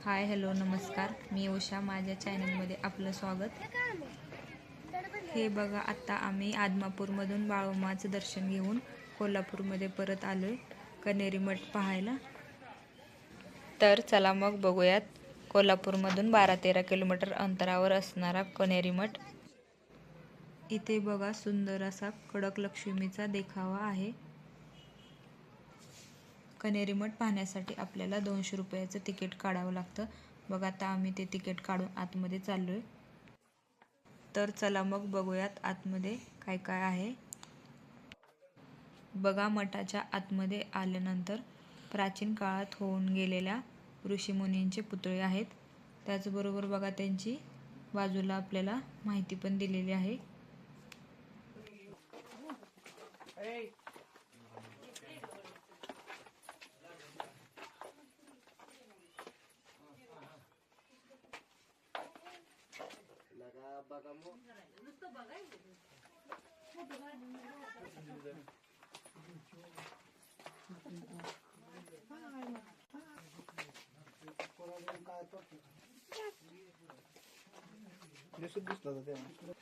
Hi hello नमस्कार. मी उषा माझ्या चॅनलमध्ये आपलं स्वागत. हे बघा आत्ता आम्ही आदमापूरमधून बाळोमाचं दर्शन घेऊन कोल्हापूरमध्ये परत आलो आहे कनेरी मठ पाहायला. तर चला मग बघूयात कोल्हापूरमधून बारा तेरा किलोमीटर अंतरावर असणारा कनेरी मठ. इथे बघा सुंदर असा कडक लक्ष्मीचा देखावा आहे. कनेरी मठ पाहण्यासाठी आपल्याला दोनशे रुपयाचं तिकीट काढावं लागतं. बघा आता आम्ही ते तिकीट काढून आतमध्ये चाललो आहे तर चला मग बघूयात आतमध्ये काय काय आहे. बघा मठाच्या आतमध्ये आल्यानंतर प्राचीन काळात होऊन गेलेल्या ऋषीमुनींचे पुतळे आहेत. त्याचबरोबर बघा त्यांची बाजूला आपल्याला माहिती पण दिलेली आहे. दिसत दिसला होता तेव्हा.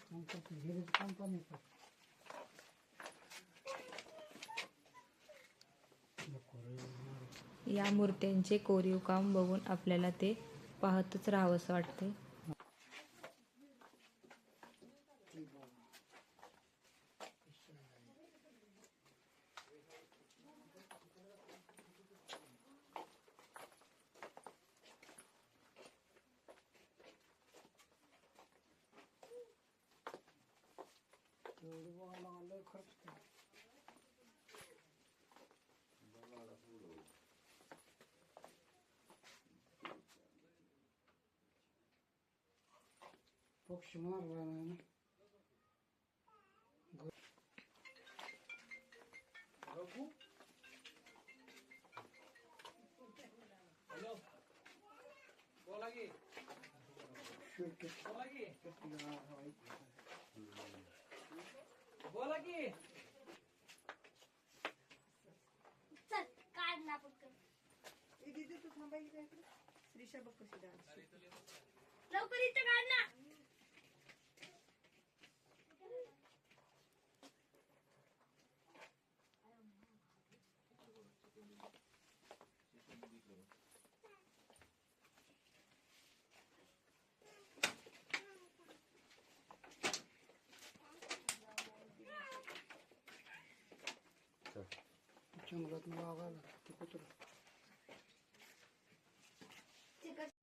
या मूर्त्यांचे कोरीव काम बघून आपल्याला ते पाहतच राहावंसं वाटते gibi oldu. Üstüne vereyim. Doğru bu anağalığı kırptı. Çok şımar var yani. पक्षी मारला नाही ना चल काढ ना पटकन लवकर इथं काढ ना जंगलात वाघाला ते कुत्र? कशाला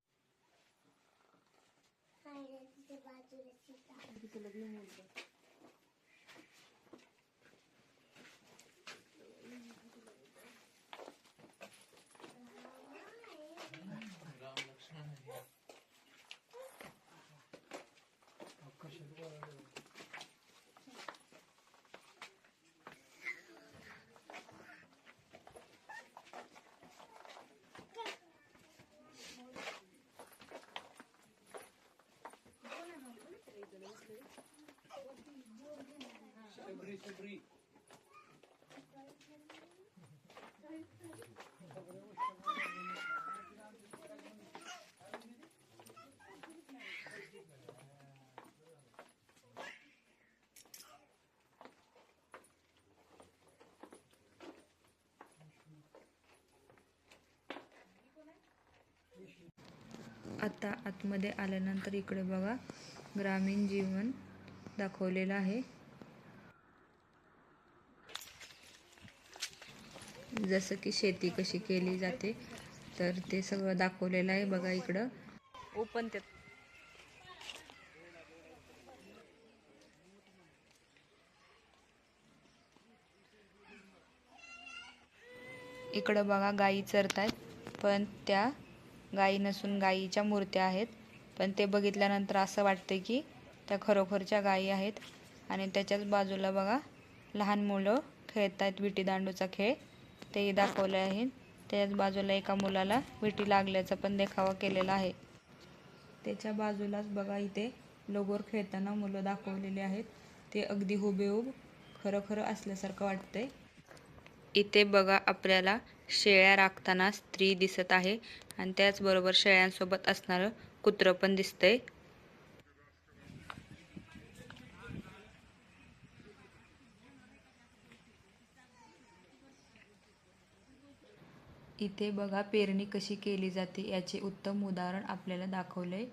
आता आतमध्ये आल्यानंतर इकडे बघा ग्रामीण जीवन दाखवलेलं आहे. जसं की शेती कशी केली जाते तर ते सगळं दाखवलेलं आहे बघा इकडं. ओपन ते. इकडं बघा गायी चरतायत पण त्या गायी नसून गायीच्या मूर्त्या आहेत. पण ते बघितल्यानंतर असं वाटतं की त्या खरोखरच्या गायी आहेत. आणि त्याच्याच बाजूला बघा लहान मुलं खेळत आहेत विटीदांडूचा खेळ. तेही दाखवले आहे त्याच बाजूला एका मुलाला विटी लागल्याचा पण देखावा केलेला आहे. त्याच्या बाजूलाच बघा इथे लगोर खेळताना मुलं दाखवलेले आहेत. ते अगदी हुबेहूब खरं खरं असल्यासारखं वाटतंय. इथे बघा आपल्याला शेळ्या राखताना स्त्री दिसत आहे. आणि त्याचबरोबर शेळ्यांसोबत असणारं कुत्रं पण दिसतंय. इथे बघा पेरणी कशी केली जाते याचे उत्तम उदाहरण आपल्याला दाखवले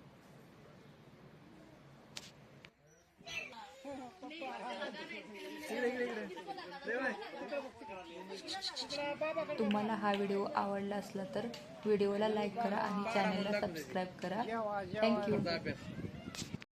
तुम्हाला हा व्हिडिओ आवडला असला तर व्हिडिओला लाईक करा आणि चॅनलला सबस्क्राईब करा. थँक्यू